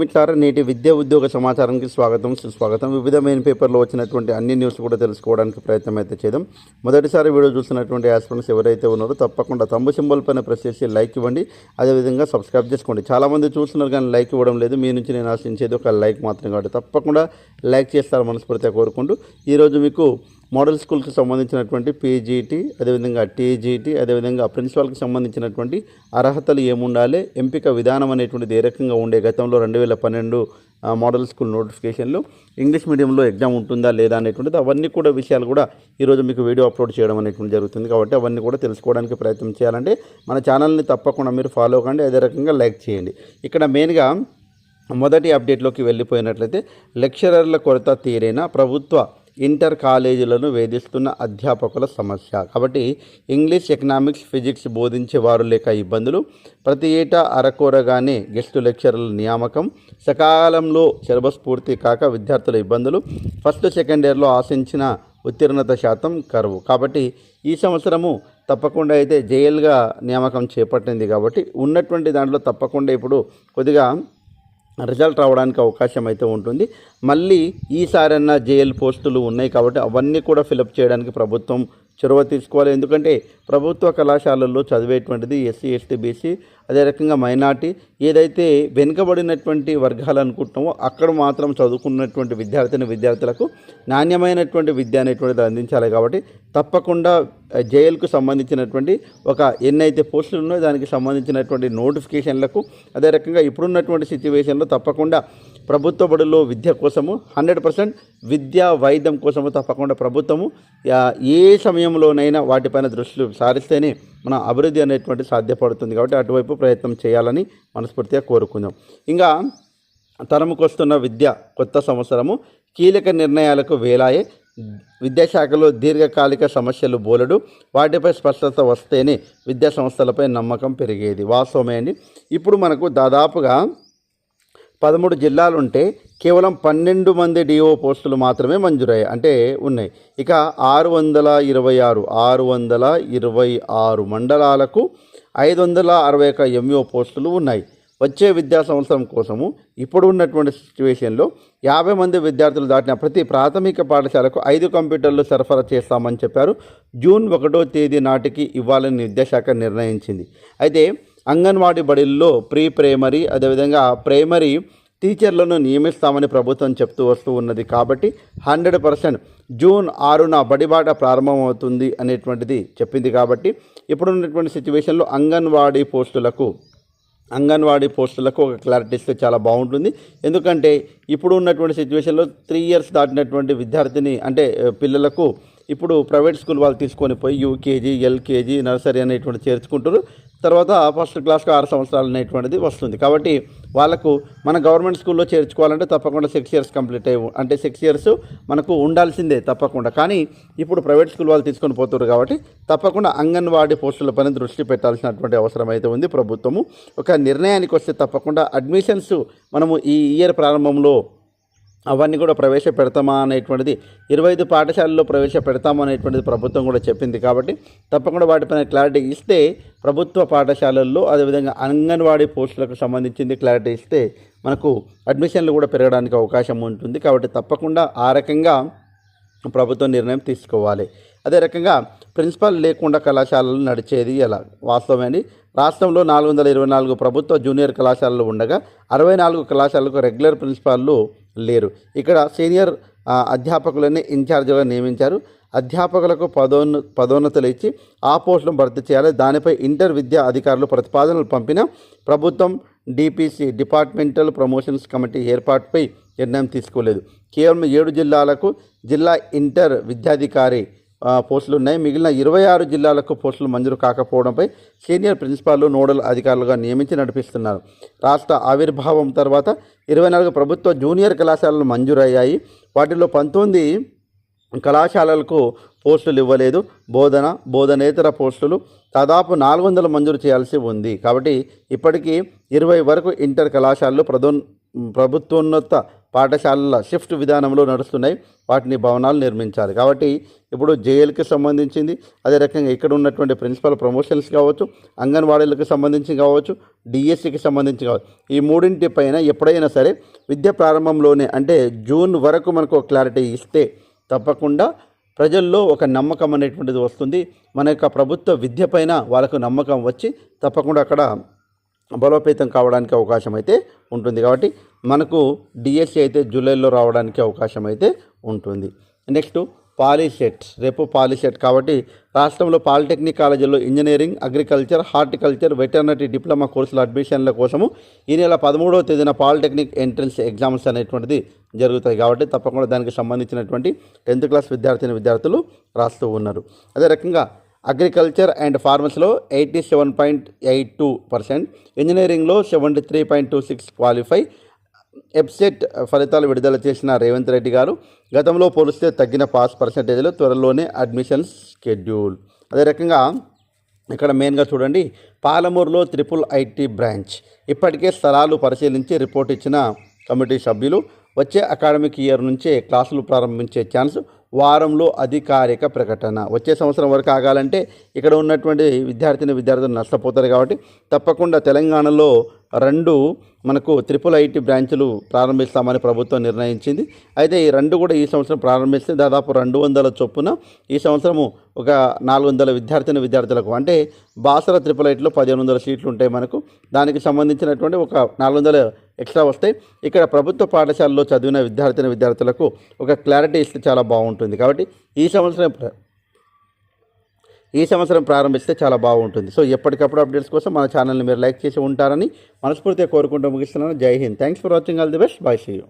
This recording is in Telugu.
మిత్రులారా నేటి విద్యా ఉద్యోగ సమాచారానికి స్వాగతం సుస్వాగతం. వివిధ మెయిన్ పేపర్లో వచ్చినటువంటి అన్ని న్యూస్ కూడా తెలుసుకోవడానికి ప్రయత్నం అయితే చేద్దాం. మొదటిసారి వీడియో చూసినటువంటి యాస్పిరెంట్స్ ఎవరైతే ఉన్నారో తప్పకుండా తమ్ము సింబల్ పైన ప్రెస్ చేసి లైక్ ఇవ్వండి. అదేవిధంగా సబ్స్క్రైబ్ చేసుకోండి. చాలామంది చూస్తున్నారు కానీ లైక్ ఇవ్వడం లేదు. మీ నుంచి నేను ఆశించేది ఒక లైక్ మాత్రం కాబట్టి తప్పకుండా లైక్ చేస్తారు మనస్ఫూర్తిగా కోరుకుంటూ ఈరోజు మీకు మోడల్ స్కూల్కి సంబంధించినటువంటి పీజీటీ అదేవిధంగా టీజీటీ అదేవిధంగా ప్రిన్సిపాల్కి సంబంధించినటువంటి అర్హతలు ఏముండాలి ఎంపిక విధానం అనేటువంటిది ఏ రకంగా ఉండే గతంలో రెండు వేల పన్నెండు మోడల్ స్కూల్ నోటిఫికేషన్లు ఇంగ్లీష్ మీడియంలో ఎగ్జామ్ ఉంటుందా లేదా అనేటువంటిది అవన్నీ కూడా విషయాలు కూడా ఈరోజు మీకు వీడియో అప్లోడ్ చేయడం అనేటువంటి జరుగుతుంది కాబట్టి అవన్నీ కూడా తెలుసుకోవడానికి ప్రయత్నం చేయాలంటే మన ఛానల్ని తప్పకుండా మీరు ఫాలో కండి అదే రకంగా లైక్ చేయండి. ఇక్కడ మెయిన్గా మొదటి అప్డేట్లోకి వెళ్ళిపోయినట్లయితే లెక్చరర్ల కొరత తీరైన ప్రభుత్వ ఇంటర్ కాలేజీలను వేధిస్తున్న అధ్యాపకుల సమస్య. కాబట్టి ఇంగ్లీష్ ఎకనామిక్స్ ఫిజిక్స్ బోధించే వారు లేక ఇబ్బందులు. ప్రతి ఏటా అరకూరగానే గెస్టు లెక్చరర్ల నియామకం. సకాలంలో సిలబస్ పూర్తి కాక విద్యార్థుల ఇబ్బందులు. ఫస్ట్ సెకండ్ ఇయర్లో ఆశించిన ఉత్తీర్ణత శాతం కరువు. కాబట్టి ఈ సంవత్సరము తప్పకుండా అయితే జైలుగా నియామకం చేపట్టింది కాబట్టి ఉన్నటువంటి దాంట్లో తప్పకుండా ఇప్పుడు కొద్దిగా రిజల్ట్ రావడానికి అవకాశం అయితే ఉంటుంది. మళ్ళీ ఈసారన్నా జేఎల్ పోస్టులు ఉన్నాయి కాబట్టి అవన్నీ కూడా ఫిలప్ చేయడానికి ప్రభుత్వం చొరవ తీసుకోవాలి. ఎందుకంటే ప్రభుత్వ కళాశాలల్లో చదివేటువంటిది ఎస్సీ ఎస్టీ బీసీ అదే రకంగా మైనార్టీ ఏదైతే వెనుకబడినటువంటి వర్గాలు అనుకుంటున్నామో అక్కడ మాత్రం చదువుకున్నటువంటి విద్యార్థిని విద్యార్థులకు నాణ్యమైనటువంటి విద్య అనేటువంటిది అందించాలి కాబట్టి తప్పకుండా జైలుకు సంబంధించినటువంటి ఒక ఎన్నైతే పోస్టులు ఉన్నాయో దానికి సంబంధించినటువంటి నోటిఫికేషన్లకు అదే రకంగా ఇప్పుడున్నటువంటి సిచ్యువేషన్లో తప్పకుండా ప్రభుత్వ బడుల్లో విద్య కోసము హండ్రెడ్ పర్సెంట్ విద్యా వైద్యం కోసము తప్పకుండా ప్రభుత్వము ఏ సమయంలోనైనా వాటిపైన దృష్టి సారిస్తేనే మన అభివృద్ధి అనేటువంటి సాధ్యపడుతుంది కాబట్టి అటువైపు ప్రయత్నం చేయాలని మనస్ఫూర్తిగా కోరుకుందాం. ఇంకా తరముకొస్తున్న విద్య కొత్త సంవత్సరము కీలక నిర్ణయాలకు వేలాయే విద్యాశాఖలో దీర్ఘకాలిక సమస్యలు బోలెడు వాటిపై స్పష్టత వస్తేనే విద్యా సంస్థలపై నమ్మకం పెరిగేది. వాస్తవమే అండి. ఇప్పుడు మనకు దాదాపుగా పదమూడు జిల్లాలు ఉంటే కేవలం పన్నెండు మంది డిఓ పోస్టులు మాత్రమే మంజూరయ్యాయి. అంటే ఉన్నాయి. ఇక ఆరు వందల ఇరవై ఆరు ఆరు వందల ఇరవై ఆరు మండలాలకు ఐదు వందల అరవై ఒక ఎంఈఓ పోస్టులు ఉన్నాయి. వచ్చే విద్యా సంవత్సరం కోసము ఇప్పుడు ఉన్నటువంటి సిచ్యువేషన్లో యాభై మంది విద్యార్థులు దాటిన ప్రతి ప్రాథమిక పాఠశాలకు ఐదు కంప్యూటర్లు సరఫరా చేస్తామని చెప్పారు. జూన్ ఒకటో తేదీ నాటికి ఇవ్వాలని విద్యాశాఖ నిర్ణయించింది. అయితే అంగన్వాడీ బడుల్లో ప్రీ ప్రైమరీ అదేవిధంగా ప్రైమరీ టీచర్లను నియమిస్తామని ప్రభుత్వం చెప్తూ వస్తూ ఉన్నది. కాబట్టి హండ్రెడ్ పర్సెంట్ జూన్ ఆరున బడిబాట ప్రారంభమవుతుంది అనేటువంటిది చెప్పింది. కాబట్టి ఇప్పుడున్నటువంటి సిచ్యువేషన్లో అంగన్వాడీ పోస్టులకు అంగన్వాడీ పోస్టులకు ఒక క్లారిటీ ఇస్తే చాలా బాగుంటుంది. ఎందుకంటే ఇప్పుడు ఉన్నటువంటి సిచ్యువేషన్లో త్రీ ఇయర్స్ దాటినటువంటి విద్యార్థిని అంటే పిల్లలకు ఇప్పుడు ప్రైవేట్ స్కూల్ వాళ్ళు తీసుకొని పోయి యూకేజీ ఎల్కేజీ నర్సరీ అనేటువంటి చేర్చుకుంటారు తర్వాత ఫస్ట్ క్లాస్కి ఆరు సంవత్సరాలు అనేటువంటిది వస్తుంది. కాబట్టి వాళ్ళకు మన గవర్నమెంట్ స్కూల్లో చేర్చుకోవాలంటే తప్పకుండా సిక్స్ ఇయర్స్ కంప్లీట్ అయ్యి అంటే సిక్స్ ఇయర్స్ మనకు ఉండాల్సిందే తప్పకుండా. కానీ ఇప్పుడు ప్రైవేట్ స్కూల్ వాళ్ళు తీసుకొని పోతున్నారు కాబట్టి తప్పకుండా అంగన్వాడీ పోస్టులపైన దృష్టి పెట్టాల్సినటువంటి అవసరం అయితే ఉంది ప్రభుత్వము. ఒక నిర్ణయానికి వస్తే తప్పకుండా అడ్మిషన్స్ మనము ఈ ఇయర్ ప్రారంభంలో అవన్నీ కూడా ప్రవేశపెడతామా అనేటువంటిది ఇరవై ఐదు పాఠశాలల్లో ప్రవేశపెడతామా అనేటువంటిది ప్రభుత్వం కూడా చెప్పింది కాబట్టి తప్పకుండా వాటిపైన క్లారిటీ ఇస్తే ప్రభుత్వ పాఠశాలల్లో అదేవిధంగా అంగన్వాడీ పోస్టులకు సంబంధించింది క్లారిటీ ఇస్తే మనకు అడ్మిషన్లు కూడా పెరగడానికి అవకాశం ఉంటుంది కాబట్టి తప్పకుండా ఆ రకంగా ప్రభుత్వం నిర్ణయం తీసుకోవాలి. అదే రకంగా ప్రిన్సిపాల్ లేకుండా కళాశాలలు నడిచేది ఎలా? వాస్తవమేండి? రాష్ట్రంలో నాలుగు వందల ఇరవై నాలుగు ప్రభుత్వ జూనియర్ కళాశాలలు ఉండగా అరవై నాలుగు కళాశాలకు రెగ్యులర్ ప్రిన్సిపాల్లు లేరు. ఇక్కడ సీనియర్ అధ్యాపకులనే అధ్యాపకులని నియమించారు. అధ్యాపకులకు పదోన్న పదోన్నతులు ఇచ్చి ఆ పోస్టులను భర్తీ చేయాలి. దానిపై ఇంటర్ విద్యా అధికారులు ప్రతిపాదనలు పంపిన ప్రభుత్వం డిపిసి డిపార్ట్మెంటల్ ప్రమోషన్స్ కమిటీ ఏర్పాటుపై నిర్ణయం తీసుకోలేదు. కేవలం ఏడు జిల్లాలకు జిల్లా ఇంటర్ విద్యాధికారి పోస్టులు ఉన్నాయి. మిగిలిన ఇరవై ఆరు జిల్లాలకు పోస్టులు మంజూరు కాకపోవడంపై సీనియర్ ప్రిన్సిపాల్ నోడల్ అధికారులుగా నియమించి నడిపిస్తున్నారు. రాష్ట్ర ఆవిర్భావం తర్వాత ఇరవై నాలుగు ప్రభుత్వ జూనియర్ కళాశాలలు మంజూరయ్యాయి. వాటిలో పంతొమ్మిది కళాశాలలకు పోస్టులు ఇవ్వలేదు. బోధన బోధనేతర పోస్టులు దాదాపు నాలుగు వందలు మంజూరు చేయాల్సి ఉంది. కాబట్టి ఇప్పటికీ ఇరవై వరకు ఇంటర్ కళాశాలలు ప్రధో ప్రభుత్వోన్నత పాఠశాలల షిఫ్ట్ విధానంలో నడుస్తున్నాయి. వాటిని భవనాలు నిర్మించాలి. కాబట్టి ఇప్పుడు జేఎల్కి సంబంధించింది అదే రకంగా ఇక్కడ ఉన్నటువంటి ప్రిన్సిపల్ ప్రమోషన్స్ కావచ్చు అంగన్వాడీలకు సంబంధించి కావచ్చు డిఎస్సికి సంబంధించి కావచ్చు. ఈ మూడింటి పైన ఎప్పుడైనా సరే విద్య ప్రారంభంలోనే అంటే జూన్ వరకు మనకు క్లారిటీ ఇస్తే తప్పకుండా ప్రజల్లో ఒక నమ్మకం అనేటువంటిది వస్తుంది. మన యొక్క ప్రభుత్వ విద్య పైన వాళ్ళకు నమ్మకం వచ్చి తప్పకుండా అక్కడ బలోపేతం కావడానికి అవకాశం అయితే ఉంటుంది. కాబట్టి మనకు డిఎస్సి అయితే జూలైలో రావడానికి అవకాశం అయితే ఉంటుంది. నెక్స్ట్ పాలిసెట్ రేపు పాలిసెట్ కాబట్టి రాష్ట్రంలో పాలిటెక్నిక్ కాలేజీల్లో engineering agriculture horticulture veterinary diploma కోర్సుల అడ్మిషన్ల కోసము ఈ నెల పదమూడవ తేదీన పాలిటెక్నిక్ ఎంట్రన్స్ ఎగ్జామ్స్ అనేటువంటిది జరుగుతాయి కాబట్టి తప్పకుండా దానికి సంబంధించినటువంటి టెన్త్ క్లాస్ విద్యార్థిని విద్యార్థులు రాస్తూ ఉన్నారు. అదే రకంగా agriculture and ఫార్మసీలో eighty seven point eight two percent ఇంజనీరింగ్లో seventy three point two six qualify ఎబ్సెట్ ఫలితాలు విడుదల చేసిన రేవంత్ రెడ్డి గారు గతంలో పోలిస్తే తగ్గిన పాస్ పర్సంటేజ్లో త్వరలోనే అడ్మిషన్స్ షెడ్యూల్ అదే రకంగా ఇక్కడ మెయిన్గా చూడండి పాలమూరులో త్రిపుల్ ఐటీ బ్రాంచ్. ఇప్పటికే స్థలాలు పరిశీలించి రిపోర్ట్ ఇచ్చిన కమిటీ సభ్యులు వచ్చే అకాడమిక్ ఇయర్ నుంచే క్లాసులు ప్రారంభించే ఛాన్స్ వారంలో అధికారిక ప్రకటన. వచ్చే సంవత్సరం వరకు ఆగాలంటే ఇక్కడ ఉన్నటువంటి విద్యార్థిని విద్యార్థులు నష్టపోతారు కాబట్టి తప్పకుండా తెలంగాణలో రెండు మనకు త్రిపుల్ ఐటీ బ్రాంచులు ప్రారంభిస్తామని ప్రభుత్వం నిర్ణయించింది. అయితే ఈ రెండు కూడా ఈ సంవత్సరం ప్రారంభిస్తే దాదాపు రెండు వందల చొప్పున ఈ సంవత్సరము ఒక నాలుగు వందల విద్యార్థిని విద్యార్థులకు అంటే బాసర త్రిపుల్ ఐటీలో పదిహేను వందల సీట్లు ఉంటాయి మనకు. దానికి సంబంధించినటువంటి ఒక నాలుగు వందల ఎక్స్ట్రా వస్తాయి. ఇక్కడ ప్రభుత్వ పాఠశాలలో చదివిన విద్యార్థిని విద్యార్థులకు ఒక క్లారిటీ ఇస్తే చాలా బాగుంటుంది. కాబట్టి ఈ సంవత్సరం ఈ సంవత్సరం ప్రారంభిస్తే చాలా బాగుంటుంది. సో ఎప్పటికప్పుడు అప్డేట్స్ కోసం మన ఛానల్ని మీరు లైక్ చేసి ఉంటారని మనస్ఫూర్తిగా కోరుకుంటూ ముగిస్తున్నాను. జై Hind. Thanks for watching. All the best. Bye see you.